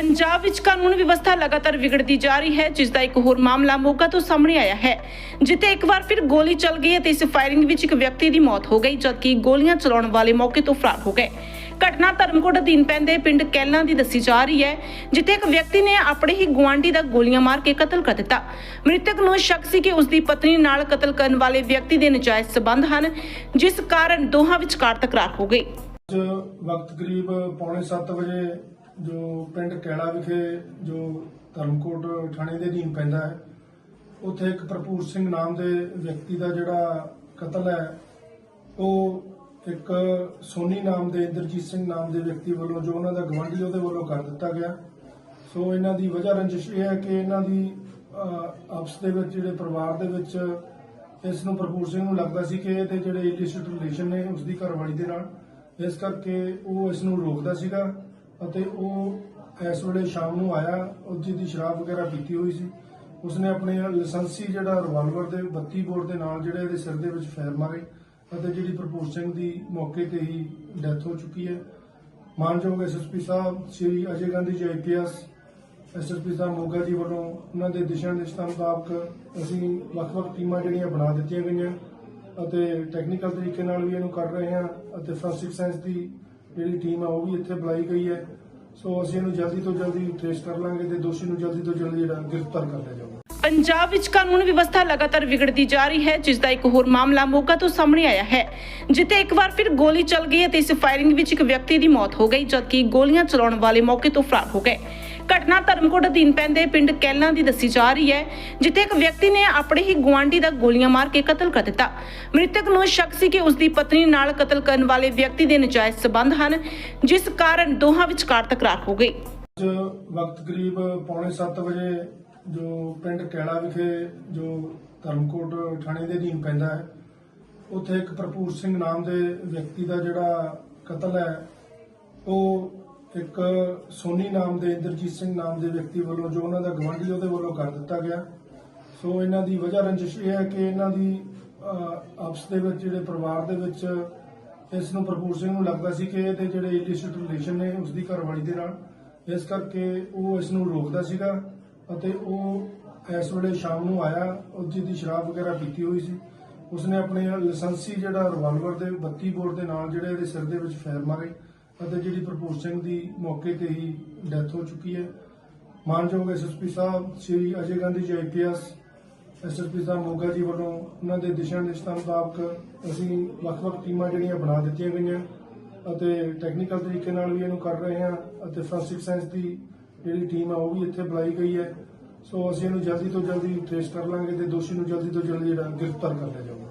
ਪੰਜਾਬ ਵਿੱਚ ਕਾਨੂੰਨ ਵਿਵਸਥਾ ਲਗਾਤਾਰ ਵਿਗੜਦੀ ਜਾ ਰਹੀ ਹੈ, ਜਿਸ ਦਾ ਇੱਕ ਹੋਰ ਮਾਮਲਾ ਮੋਗਾ ਤੋਂ ਸਾਹਮਣੇ ਆਇਆ ਹੈ, ਜਿੱਥੇ ਇੱਕ ਵਾਰ ਫਿਰ ਗੋਲੀ ਚੱਲ ਗਈ ਅਤੇ ਇਸ ਫਾਇਰਿੰਗ ਵਿੱਚ ਇੱਕ ਵਿਅਕਤੀ ਦੀ ਮੌਤ ਹੋ ਗਈ, ਜਦਕਿ ਗੋਲੀਆਂ ਚਲਾਉਣ ਵਾਲੇ ਮੌਕੇ ਤੋਂ ਫਰਾਰ ਹੋ ਗਏ। ਘਟਨਾ ਧਰਮਕੋਟ ਅਧੀਨ ਪੈਂਦੇ ਪਿੰਡ ਕੈਲਾਂ ਦੀ ਦੱਸੀ ਜਾ ਰਹੀ ਹੈ, ਜਿੱਥੇ ਇੱਕ ਵਿਅਕਤੀ ਨੇ ਆਪਣੇ ਹੀ ਗੁਆਂਢੀ ਦਾ ਗੋਲੀਆਂ ਮਾਰ ਕੇ ਕਤਲ ਕਰ ਦਿੱਤਾ। ਮ੍ਰਿਤਕ ਨੂੰ ਸ਼ੱਕ ਸੀ ਕਿ ਉਸ ਦੀ ਪਤਨੀ ਨਾਲ ਕਤਲ ਕਰਨ ਵਾਲੇ ਵਿਅਕਤੀ ਦੇ ਨਜਾਇਜ਼ ਸਬੰਧ ਹਨ, ਜਿਸ ਕਾਰਨ ਦੋਹਾਂ ਵਿਚਕਾਰ ਤਕਰਾਰ ਹੋ ਗਈ। ਅੱਜ ਵਕਤ ਕਰੀਬ ਪੌਣੇ 7 ਵਜੇ ਜੋ ਪਿੰਡ ਕੈਲਾ ਵਿਖੇ ਜੋ ਧਰਮਕੋਟ ਥਾਣੇ ਦੇ ਅਧੀਨ ਪੈਂਦਾ ਹੈ, ਉੱਥੇ ਇੱਕ ਭਰਪੂਰ ਸਿੰਘ ਨਾਮ ਦੇ ਵਿਅਕਤੀ ਦਾ ਜਿਹੜਾ ਕਤਲ ਹੈ, ਉਹ ਇੱਕ ਸੋਨੀ ਨਾਮ ਦੇ, ਇੰਦਰਜੀਤ ਸਿੰਘ ਨਾਮ ਦੇ ਵਿਅਕਤੀ ਵੱਲੋਂ ਜੋ ਉਹਨਾਂ ਦਾ ਗਵਾਂਢੀ ਉਹਦੇ ਵੱਲੋਂ ਕਰ ਦਿੱਤਾ ਗਿਆ। ਸੋ ਇਹਨਾਂ ਦੀ ਵਜ੍ਹਾ ਰੰਜਿਸ਼ ਇਹ ਹੈ ਕਿ ਇਹਨਾਂ ਦੀ ਆਪਸ ਦੇ ਵਿੱਚ ਜਿਹੜੇ ਪਰਿਵਾਰ ਦੇ ਵਿੱਚ ਇਸ ਨੂੰ ਭਰਪੂਰ ਸਿੰਘ ਨੂੰ ਲੱਗਦਾ ਸੀ ਕਿ ਇਹਦੇ ਜਿਹੜੇ ਇਲਿਸਿਟ ਰਿਲੇਸ਼ਨ ਨੇ ਉਸ ਦੀ ਘਰਵਾਲੀ ਦੇ ਨਾਲ, ਇਸ ਕਰਕੇ ਉਹ ਇਸ ਨੂੰ ਰੋਕਦਾ ਸੀਗਾ। ਅਤੇ ਉਹ ਇਸ ਵੇਲੇ ਸ਼ਾਮ ਨੂੰ ਆਇਆ ਉਹ ਜਿਹਦੀ ਸ਼ਰਾਬ ਵਗੈਰਾ ਪੀਤੀ ਹੋਈ ਸੀ। ਉਸਨੇ ਆਪਣੇ ਲਾਇਸੈਂਸੀ ਜਿਹੜਾ ਰਿਵਾਲਵਰ ਦੇ 32 ਬੋਰ ਦੇ ਨਾਲ ਜਿਹੜੇ ਇਹਦੇ ਸਿਰ ਦੇ ਵਿੱਚ ਫਾਇਰ ਮਾਰੇ ਅਤੇ ਜਿਹੜੀ ਭਰਪੂਰ ਸਿੰਘ ਦੀ ਮੌਕੇ ਤੇ ਹੀ ਡੈਥ ਹੋ ਚੁੱਕੀ ਹੈ। ਮਾਨਯੋਗ ਐਸਐਸਪੀ ਸਾਹਿਬ, ਸ੍ਰੀ ਅਜੇ ਗਾਂਧੀ ਜੀ ਆਈਪੀਐਸ ਐਸਐਸਪੀ ਸਾਹਿਬ ਮੋਗਾ ਜੀ ਵੱਲੋਂ ਉਹਨਾਂ ਦੇ ਦਿਸ਼ਾ ਨਿਰਦੇਸ਼ਾਂ ਮੁਤਾਬਕ ਅਸੀਂ ਵੱਖ-ਵੱਖ ਟੀਮਾਂ ਜਿਹੜੀਆਂ ਬਣਾ ਦਿੱਤੀਆਂ ਗਈਆਂ ਅਤੇ ਟੈਕਨੀਕਲ ਤਰੀਕੇ ਨਾਲ ਵੀ ਇਹਨੂੰ ਕਰ ਰਹੇ ਹਾਂ ਅਤੇ ਫੋਰੈਂਸਿਕ ਸਾਇੰਸ ਦੀ ਜਿਹੜੀ ਟੀਮ ਆ, ਉਹ ਵੀ ਇੱਥੇ ਬੁਲਾਈ ਗਈ ਹੈ। ਸੋ ਅਸੀਂ ਇਹਨੂੰ ਜਲਦੀ ਤੋਂ ਜਲਦੀ ਟ੍ਰੇਸ ਕਰ ਲਾਂਗੇ ਤੇ ਦੋਸ਼ੀ ਨੂੰ ਜਲਦੀ ਤੋਂ ਜਲਦੀ ਜਿਹੜਾ ਗ੍ਰਿਫਤਾਰ ਕਰ ਲਿਆ ਜਾਊਗਾ। ਪੰਜਾਬ ਵਿੱਚ ਕਾਨੂੰਨ ਵਿਵਸਥਾ ਲਗਾਤਾਰ ਵਿਗੜਦੀ ਜਾ ਰਹੀ ਹੈ ਜਿਸ ਦਾ ਇੱਕ ਹੋਰ ਮਾਮਲਾ ਮੋਗਾ ਤੋਂ ਸਾਹਮਣੇ ਆਇਆ ਹੈ। ਜਿੱਥੇ ਇੱਕ ਵਾਰ ਫਿਰ ਗੋਲੀ ਚੱਲ ਗਈ ਅਤੇ ਇਸ ਫਾਇਰਿੰਗ ਵਿੱਚ ਇੱਕ ਵਿਅਕਤੀ ਦੀ ਮੌਤ ਹੋ ਗਈ, ਜਦਕਿ ਗੋਲੀਆਂ ਚਲਾਉਣ ਵਾਲੇ ਮੌਕੇ ਤੋਂ ਫਰਾਰ ਹੋ ਗਏ। ਘਟਨਾ ਧਰਮਕੋਟ ਅਧੀਨ ਪੈਂਦੇ ਪਿੰਡ ਕੈਲਾਂ ਦੀ ਦੱਸੀ ਜਾ ਰਹੀ ਹੈ, ਜਿੱਥੇ ਇੱਕ ਵਿਅਕਤੀ ਨੇ ਆਪਣੇ ਹੀ ਗੁਆਂਢੀ ਦਾ ਗੋਲੀਆਂ ਮਾਰ ਕੇ ਕਤਲ ਕਰ ਦਿੱਤਾ। ਮ੍ਰਿਤਕ ਨੂੰ ਸ਼ੱਕ ਸੀ ਕਿ ਉਸ ਦੀ ਪਤਨੀ ਨਾਲ ਕਤਲ ਕਰਨ ਵਾਲੇ ਵਿਅਕਤੀ ਦੇ ਨਜਾਇਜ਼ ਸਬੰਧ ਹਨ, ਜਿਸ ਕਾਰਨ ਦੋਹਾਂ ਵਿਚਕਾਰ ਤਕਰਾਰ ਹੋ ਗਈ। ਵਕਤ ਕਰੀਬ ਪੌਣੇ 7 ਵਜੇ ਜੋ ਪਿੰਡ ਕੈਲਾ ਵਿਖੇ ਜੋ ਧਰਮਕੋਟ ਥਾਣੇ ਦੇ ਅਧੀਨ ਪੈਂਦਾ ਹੈ, ਉੱਥੇ ਇੱਕ ਭਰਪੂਰ ਸਿੰਘ ਨਾਮ ਦੇ ਵਿਅਕਤੀ ਦਾ ਜਿਹੜਾ ਕਤਲ ਹੈ, ਉਹ ਇੱਕ ਸੋਨੀ ਨਾਮ ਦੇ, ਇੰਦਰਜੀਤ ਸਿੰਘ ਨਾਮ ਦੇ ਵਿਅਕਤੀ ਵੱਲੋਂ ਜੋ ਉਹਨਾਂ ਦਾ ਗਵਾਂਢੀ ਉਹਦੇ ਵੱਲੋਂ ਕਰ ਦਿੱਤਾ ਗਿਆ। ਸੋ ਇਹਨਾਂ ਦੀ ਵਜ੍ਹਾ ਰੰਜਿਸ਼ ਇਹ ਹੈ ਕਿ ਇਹਨਾਂ ਦੀ ਆਪਸ ਦੇ ਵਿੱਚ ਜਿਹੜੇ ਪਰਿਵਾਰ ਦੇ ਵਿੱਚ ਇਸ ਨੂੰ ਭਰਪੂਰ ਸਿੰਘ ਨੂੰ ਲੱਗਦਾ ਸੀ ਕਿ ਇਹਦੇ ਜਿਹੜੇ ਇਲਿਸਿਟ ਰਿਲੇਸ਼ਨ ਨੇ ਉਸ ਦੀ ਘਰਵਾਲੀ ਦੇ ਨਾਲ। ਇਸ ਕਰਕੇ ਉਹ ਇਸ ਨੂੰ ਰੋਕਦਾ ਸੀਗਾ। ਅਤੇ ਉਹ ਇਸ ਵੇਲੇ ਸ਼ਾਮ ਨੂੰ ਆਇਆ ਉਹ ਜਿਹਦੀ ਸ਼ਰਾਬ ਵਗੈਰਾ ਪੀਤੀ ਹੋਈ ਸੀ। ਉਸਨੇ ਆਪਣੇ ਲਾਇਸੈਂਸੀ ਜਿਹੜਾ ਰਿਵਾਲਵਰ ਦੇ 32 ਬੋਰ ਦੇ ਨਾਲ ਜਿਹੜੇ ਇਹਦੇ ਸਿਰ ਦੇ ਵਿੱਚ ਫਾਇਰ ਮਾਰੇ ਅਤੇ ਜਿਹੜੀ ਭਰਪੂਰ ਸਿੰਘ ਦੀ ਮੌਕੇ ਤੇ ਹੀ ਡੈਥ ਹੋ ਚੁੱਕੀ ਹੈ। ਮਾਨਯੋਗ ਐਸਐਸਪੀ ਸਾਹਿਬ, ਸ੍ਰੀ ਅਜੇ ਗਾਂਧੀ ਜੀ ਆਈਪੀਐਸ ਐਸਐਸਪੀ ਸਾਹਿਬ ਮੋਗਾ ਜੀ ਵੱਲੋਂ ਉਹਨਾਂ ਦੇ ਦਿਸ਼ਾ ਨਿਰਦੇਸ਼ਾਂ ਮੁਤਾਬਕ ਅਸੀਂ ਵੱਖ-ਵੱਖ ਟੀਮਾਂ ਜਿਹੜੀਆਂ ਬਣਾ ਦਿੱਤੀਆਂ ਗਈਆਂ ਅਤੇ ਟੈਕਨੀਕਲ ਤਰੀਕੇ ਨਾਲ ਵੀ ਇਹਨੂੰ ਕਰ ਰਹੇ ਹਾਂ ਅਤੇ ਫੋਰੈਂਸਿਕ ਸਾਇੰਸ ਦੀ ਜਿਹੜੀ ਟੀਮ ਆ, ਉਹ ਵੀ ਇੱਥੇ ਬੁਲਾਈ ਗਈ ਹੈ। ਸੋ ਅਸੀਂ ਇਹਨੂੰ ਜਲਦੀ ਤੋਂ ਜਲਦੀ ਟ੍ਰੇਸ ਕਰ ਲਾਂਗੇ ਤੇ ਦੋਸ਼ੀ ਨੂੰ ਜਲਦੀ ਤੋਂ ਜਲਦੀ ਜਿਹੜਾ ਗ੍ਰਿਫਤਾਰ ਕਰ ਲਿਆ ਜਾਊਗਾ।